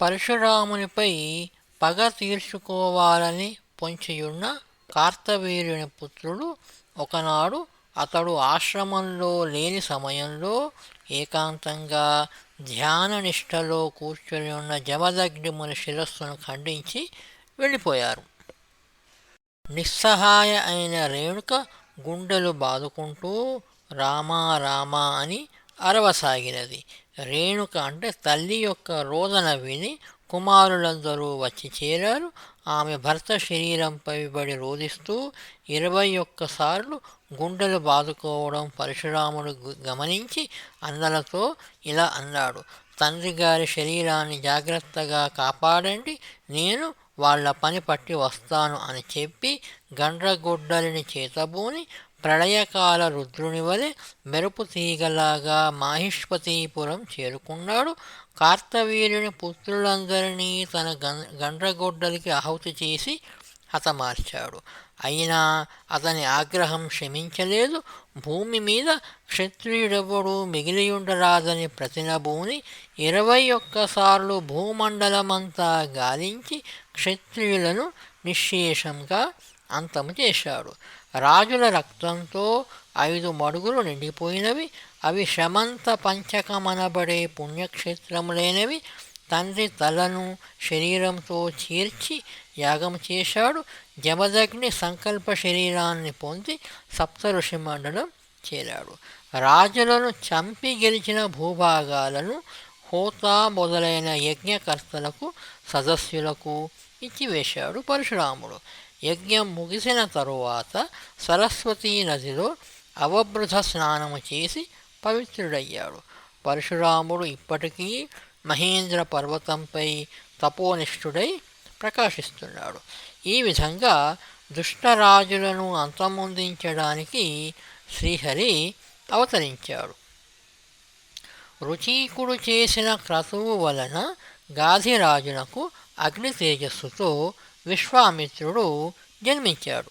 పరశురామునిపై పగ తీర్చుకోవాలని పొంచియున్న కార్తవీర్యుని పుత్రుడు ఒకనాడు అతడు ఆశ్రమంలో లేని సమయంలో ఏకాంతంగా ధ్యాన నిష్టలో కూర్చొని ఉన్న జమదగ్నిముని శిరస్సును ఖండించి వెళ్ళిపోయారు. నిస్సహాయ అయిన రేణుక గుండెలు బాదుకుంటూ రామా రామా అని అరవసాగినది. రేణుక అంటే తల్లి యొక్క రోదన విని కుమారులందరూ వచ్చి చేరారు. ఆమె భర్త శరీరంపై పడి రోధిస్తూ ఇరవై ఒక్కసార్లు గుండెలు బాదుకోవడం పరశురాముడు గమనించి అన్నలతో ఇలా అన్నాడు తండ్రి గారి శరీరాన్ని జాగ్రత్తగా కాపాడండి. నేను వాళ్ళ పని పట్టి వస్తాను అని చెప్పి గండ్రగొడ్డలిని చేతబూని ప్రళయకాల రుద్రుని వలె మెరుపు తీగలాగా మాహిష్పతిపురం చేరుకున్నాడు. కార్తవీర్యుని పుత్రులందరినీ తన గండ్రగొడ్డలికి ఆహుతి చేసి హతమార్చాడు. అయినా అతని ఆగ్రహం క్షమించలేదు. భూమి మీద క్షత్రియుడెవడు మిగిలియుండరాదని ప్రతినభూని ఇరవై ఒక్కసార్లు భూమండలమంతా గాలించి క్షత్రియులను నిశ్శేషంగా అంతము చేశాడు రాజుల రక్తంతో ఐదు మడుగులు నిండిపోయినవి అవి శమంత పంచకమనబడే పుణ్యక్షేత్రములైనవి. తండ్రి తలను శరీరంతో చేర్చి యాగం చేశాడు. జమదగ్ని సంకల్ప శరీరాన్ని పొంది సప్త ఋషి మండలం చేరాడు. రాజులను చంపి గెలిచిన భూభాగాలను హోతా మొదలైన యజ్ఞకర్తలకు సదస్యులకు ఇచ్చివేశాడు పరశురాముడు. యజ్ఞం ముగిసిన తరువాత సరస్వతీ నదిలో అవబృధ స్నానము చేసి పవిత్రుడయ్యాడు. పరశురాముడు ఇప్పటికీ మహేంద్ర పర్వతంపై తపోనిష్ఠుడై ప్రకాశిస్తున్నాడు. ఈ విధంగా దుష్టరాజులను అంతమొందించడానికి శ్రీహరి అవతరించాడు. రుచీకుడు చేసిన క్రతువు వలన గాధిరాజునకు అగ్ని తేజస్సుతో విశ్వామిత్రుడు జన్మించాడు.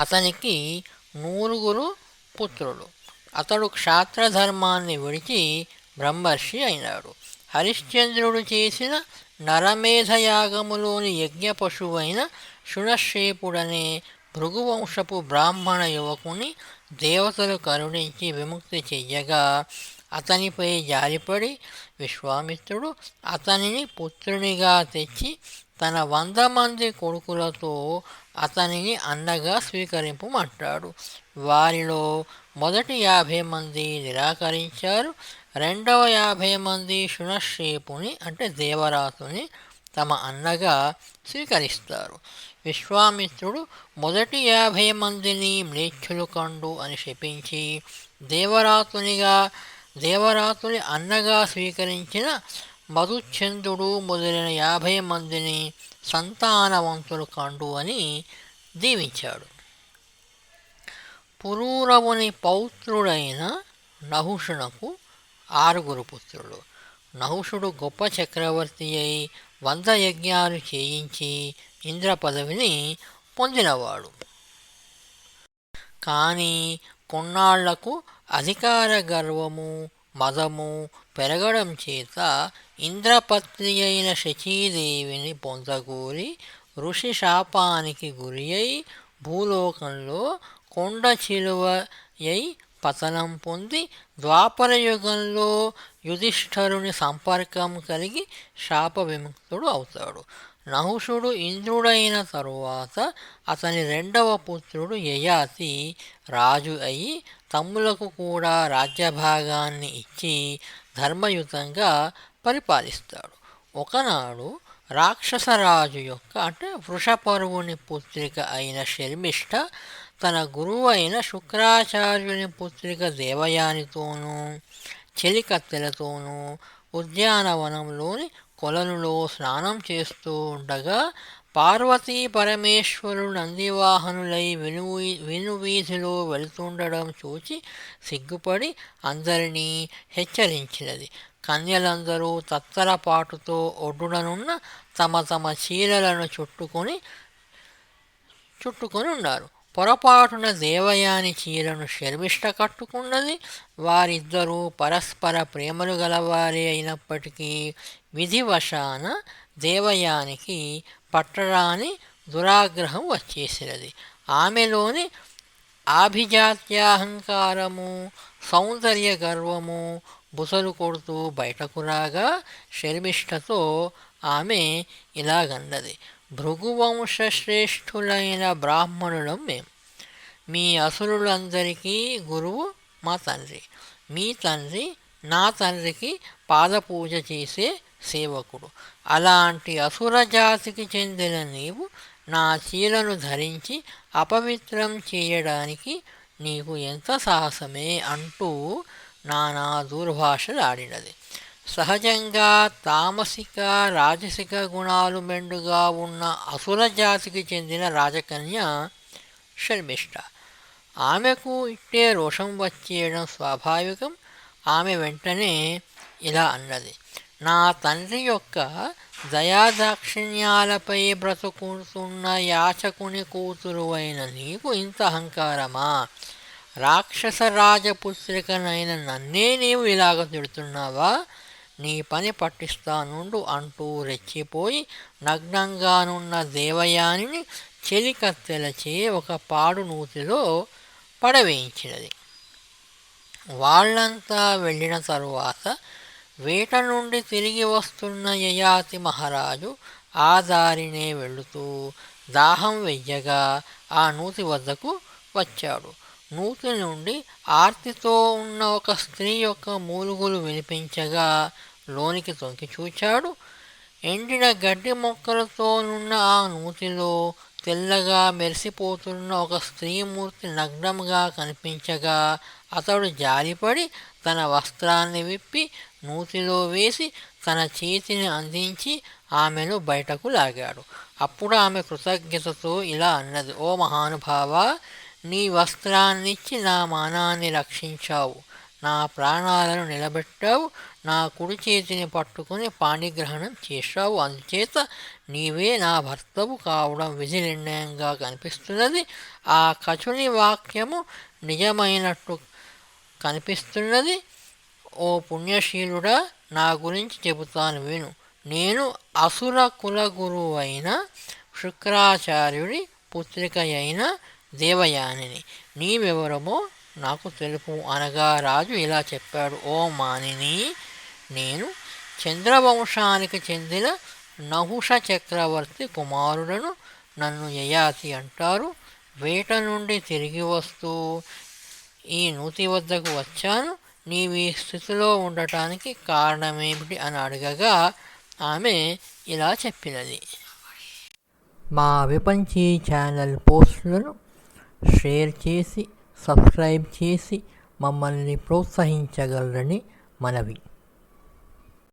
అతనికి నూరుగురు పుత్రులు. అతడు క్షాత్రధర్మాన్ని విడిచి బ్రహ్మర్షి అయినాడు. హరిశ్చంద్రుడు చేసిన నరమేధయాగములోని యజ్ఞ పశువైన శునశేపుడనే భృగువంశపు బ్రాహ్మణ యువకుని దేవతలు కరుణించి విముక్తి చెయ్యగా అతనిపై జారిపడి విశ్వామిత్రుడు అతనిని పుత్రునిగా తెచ్చి తన వంద మంది కొడుకులతో అతనిని అన్నగా స్వీకరింపమంటాడు. వారిలో మొదటి యాభై మంది నిరాకరించారు. రెండవ యాభై మంది శునశ్రేపుని అంటే దేవరాతుని తమ అన్నగా స్వీకరిస్తారు. విశ్వామిత్రుడు మొదటి యాభై మందిని మ్లేచ్ఛులు కండు అని శపించి దేవరాతునిగా దేవరాత్రుని అన్నగా స్వీకరించిన మధుచంద్రుడు మొదలైన యాభై మందిని సంతానవంతులు కండు అని దీవించాడు. పురూరవుని పౌత్రుడైన నహుషునకు ఆరుగురు పుత్రులు. నహుషుడు గొప్ప చక్రవర్తి అయి వంద యజ్ఞాలు చేయించి ఇంద్ర పదవిని పొందినవాడు. కానీ కొన్నాళ్ళకు అధికార గర్వము మదము పెరగడం చేత ఇంద్రపత్ని అయిన శచీదేవిని పొందగూరి ఋషి శాపానికి గురి అయి భూలోకంలో కొండ చిలువయై పతనం పొంది ద్వాపరయుగంలో యుధిష్ఠరుని సంపర్కం కలిగి శాప విముక్తుడు అవుతాడు. నహుషుడు ఇంద్రుడైన తరువాత అతని రెండవ పుత్రుడు యయాతి రాజు అయి తమ్ములకు కూడా రాజ్యభాగాన్ని ఇచ్చి ధర్మయుతంగా పరిపాలిస్తాడు. ఒకనాడు రాక్షసరాజు యొక్క అంటే వృషపరువుని పుత్రిక అయిన శర్మిష్ట తన గురువు అయిన శుక్రాచార్యుని పుత్రిక దేవయానితోనూ చెలికత్తెలతోనూ ఉద్యానవనంలోని కొలనులో స్నానం చేస్తూ ఉండగా పార్వతీ పరమేశ్వరుడు నందివాహనులై విను వినువీధిలో వెళుతుండడం చూచి సిగ్గుపడి అందరినీ హెచ్చరించినది. కన్యలందరూ తత్తరపాటుతో ఒడ్డుననున్న తమ తమ చీరలను చుట్టుకొని చుట్టుకొని ఉన్నారు పొరపాటున దేవయాని చీరను శర్మిష్ట కట్టుకున్నది వారిద్దరూ పరస్పర ప్రేమలు గలవారే అయినప్పటికీ విధివశాన దేవయానికి పట్టరాని దురాగ్రహం వచ్చేసినది. ఆమెలోని ఆభిజాత్యాహంకారము సౌందర్య గర్వము బుసలు కొడుతూ బయటకు రాగా శర్మిష్టతో ఆమె ఇలాగన్నది భృగువంశ శ్రేష్ఠులైన బ్రాహ్మణులం మేము మీ అసురులందరికీ గురువు మా తండ్రి. మీ తండ్రి నా తండ్రికి పాదపూజ చేసే సేవకుడు. అలాంటి అసుర జాతికి చెందిన నీవు నా చీలను ధరించి అపవిత్రం చేయడానికి నీకు ఎంత సాహసమే అంటూ నానా దూర్భాషలాడినది. సహజంగా తామసిక రాజసిక గుణాలు మెండుగా ఉన్న అసుర జాతికి చెందిన రాజకన్య శర్మిష్ట ఆమెకు ఇట్టే రోషం వచ్చేయడం స్వాభావికం. ఆమె వెంటనే ఇలా అన్నది. నా తండ్రి యొక్క దయాదాక్షిణ్యాలపై బ్రతుకుతున్న యాచకుని కూతురు అయిన నీకు ఇంత అహంకారమా? రాక్షస రాజపుత్రికనైన నన్నే నీవు ఇలాగ తిడుతున్నావా? నీ పని పట్టిస్తానుండు అంటూ రెచ్చిపోయి నగ్నంగానున్న దేవయానిని చెలికత్తెలచే ఒక పాడు నూతిలో పడవేయించినది. వాళ్ళంతా వెళ్ళిన తరువాత వేట నుండి తిరిగి వస్తున్న యయాతి మహారాజు ఆ దారినే వెళుతూ దాహం వెయ్యగా ఆ నూతి వద్దకు వచ్చాడు. నూతి నుండి ఆర్తితో ఉన్న ఒక స్త్రీ యొక్క మూలుగులు వినిపించగా లోనికి తొంకి చూచాడు. ఎండిన గడ్డి మొక్కలతో నున్న ఆ నూతిలో తెల్లగా మెరిసిపోతున్న ఒక స్త్రీమూర్తి నగ్నంగా కనిపించగా అతడు జారిపడి తన వస్త్రాన్ని విప్పి నూతిలో వేసి తన చేతిని అందించి ఆమెను బయటకు లాగాడు. అప్పుడు ఆమె కృతజ్ఞతతో ఇలా అన్నది ఓ మహానుభావ నీ వస్త్రాన్నిచ్చి నా మానాన్ని రక్షించావు. నా ప్రాణాలను నిలబెట్టావు. నా కుడి చేతిని పట్టుకుని పాణిగ్రహణం చేశావు. అందుచేత నీవే నా భర్తవు కావడం విధి నిర్ణయంగా కనిపిస్తున్నది. ఆ కచుని వాక్యము నిజమైనట్టు కనిపిస్తున్నది. ఓ పుణ్యశీలుడా నా గురించి చెబుతాను విను. నేను అసుర కుల గురువు అయిన శుక్రాచార్యుడి పుత్రిక అయిన దేవయానిని. నీవెవరమో నాకు తెలుపు అనగా రాజు ఇలా చెప్పాడు ఓ మానిని నేను చంద్రవంశానికి చెందిన నహుష చక్రవర్తి కుమారుడను నన్ను యయాతి అంటారు. వేట నుండి తిరిగి వస్తూ ఈ నూతి వద్దకు వచ్చాను. నీవు ఈ స్థితిలో ఉండటానికి కారణమేమిటి? అని అడగగా ఆమె ఇలా చెప్పినది. మా విపంచీ ఛానల్ పోస్టులను షేర్ చేసి సబ్స్క్రైబ్ చేసి మమ్మల్ని ప్రోత్సహించగలరని మనవి.